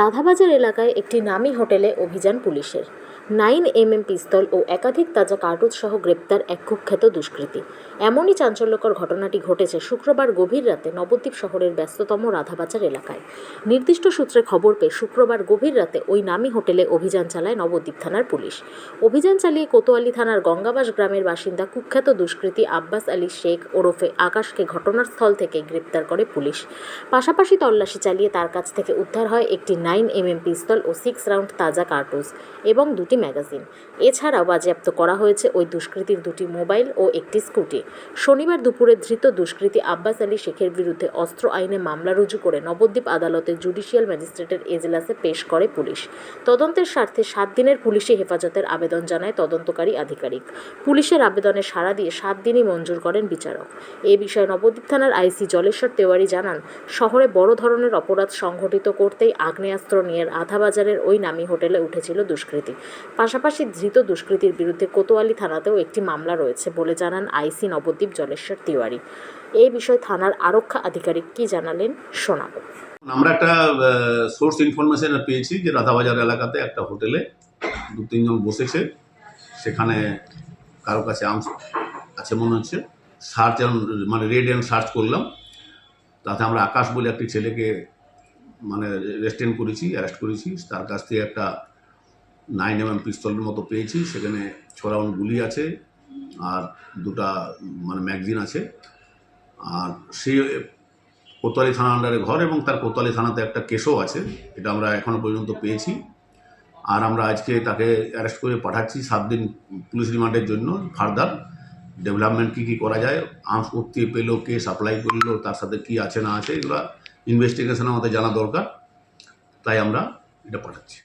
রাধাবাজার এলাকায় একটি নামী হোটেলে অভিযান পুলিশের। নাইন এম এম পিস্তল ও একাধিক তাজা কার্তুজ সহ গ্রেপ্তার এক কুখ্যাত দুষ্কৃতী। এমনই চাঞ্চল্যকর ঘটনাটি ঘটেছে শুক্রবার গভীর রাতে নবদ্বীপ শহরের ব্যস্ততম রাধাবাজার এলাকায়। নির্দিষ্ট সূত্রে খবর পেয়ে শুক্রবার গভীর রাতে ওই নামী হোটেলে অভিযান চালায় নবদ্বীপ থানার পুলিশ। অভিযান চালিয়ে কোতোয়ালি থানার গঙ্গাবাস গ্রামের বাসিন্দা কুখ্যাত দুষ্কৃতী আব্বাস আলী শেখ ওরফে আকাশকে ঘটনার স্থল থেকে গ্রেপ্তার করে পুলিশ। পাশাপাশি তল্লাশি চালিয়ে তার কাছ থেকে উদ্ধার হয় একটি নাইন এম এম পিস্তল ও সিক্স রাউন্ড তাজা কার্তুজ এবং দুটি ম্যাগাজিন এছাড়াও বাজেয়াপ্ত করা হয়েছে ওই দুষ্কৃতীর দুটি মোবাইল ও একটি স্কুটি শনিবার দুপুরে ধৃত দুষ্কৃতী আব্বাস আলী শেখের বিরুদ্ধে অস্ত্র আইনে মামলা রুজু করে নবদ্বীপ আদালতে জুডিশিয়াল ম্যাজিস্ট্রেটের এজলাসে পেশ করে পুলিশ। তদন্তের স্বার্থে সাত দিনের পুলিশি হেফাজতের আবেদন জানায় তদন্তকারী আধিকারিক। পুলিশের আবেদনে সাড়া দিয়ে সাত দিনই মঞ্জুর করেন বিচারক। এ বিষয়ে নবদ্বীপ থানার আইসি জলেশ্বর তেওয়ারি জানান, শহরে বড় ধরনের অপরাধ সংঘটিত করতেই আগ্নেয়াস্ত্র নিয়ে আধাবাজারের ওই নামী হোটেলে উঠেছিল দুষ্কৃতী। পাশাপাশি ধৃত দুষ্কৃতীর বিরুদ্ধে কোতোয়ালি থানাতেও একটি মামলা রয়েছে বলে জানান আইসি নবদ্বীপ জলেশ্বর তিওয়ারি। এই বিষয়ে থানার আরক্ষা আধিকারিক কি জানালেন শোনাবো। আমরা একটা সোর্স ইনফরমেশন পেয়েছি যে রাধাবাজার এলাকাতে একটা হোটেলে দু, তিনজন বসেছে। সেখানে কারও কাছে আর্মস আছে মনে হচ্ছে। সার্চ মানে রেড অ্যান্ড সার্চ করলাম। তাতে আমরা আকাশ বলে একটি ছেলেকে মানে রেস্টেন্ট করেছি অ্যারেস্ট করেছি। তার কাছ থেকে একটা নাইন এম এম পিস্তলের মতো পেয়েছি। সেখানে ছ রাউন্ড গুলি আছে আর দুটা মানে ম্যাগজিন আছে। আর সে কোতোয়ালি থানা আন্ডারে ঘর এবং তার কোতোয়ালি থানাতে একটা কেসও আছে। এটা আমরা এখনও পর্যন্ত পেয়েছি। আর আমরা আজকে তাকে অ্যারেস্ট করে পাঠাচ্ছি সাত দিন পুলিশ রিমান্ডের জন্য ফার্দার ডেভেলপমেন্ট কী কী করা যায় আর্মস করতে পেল, কে সাপ্লাই করল, তার সাথে কী আছে না আছে, এগুলো ইনভেস্টিগেশন আমাদের জানা দরকার তাই আমরা এটা পাঠাচ্ছি।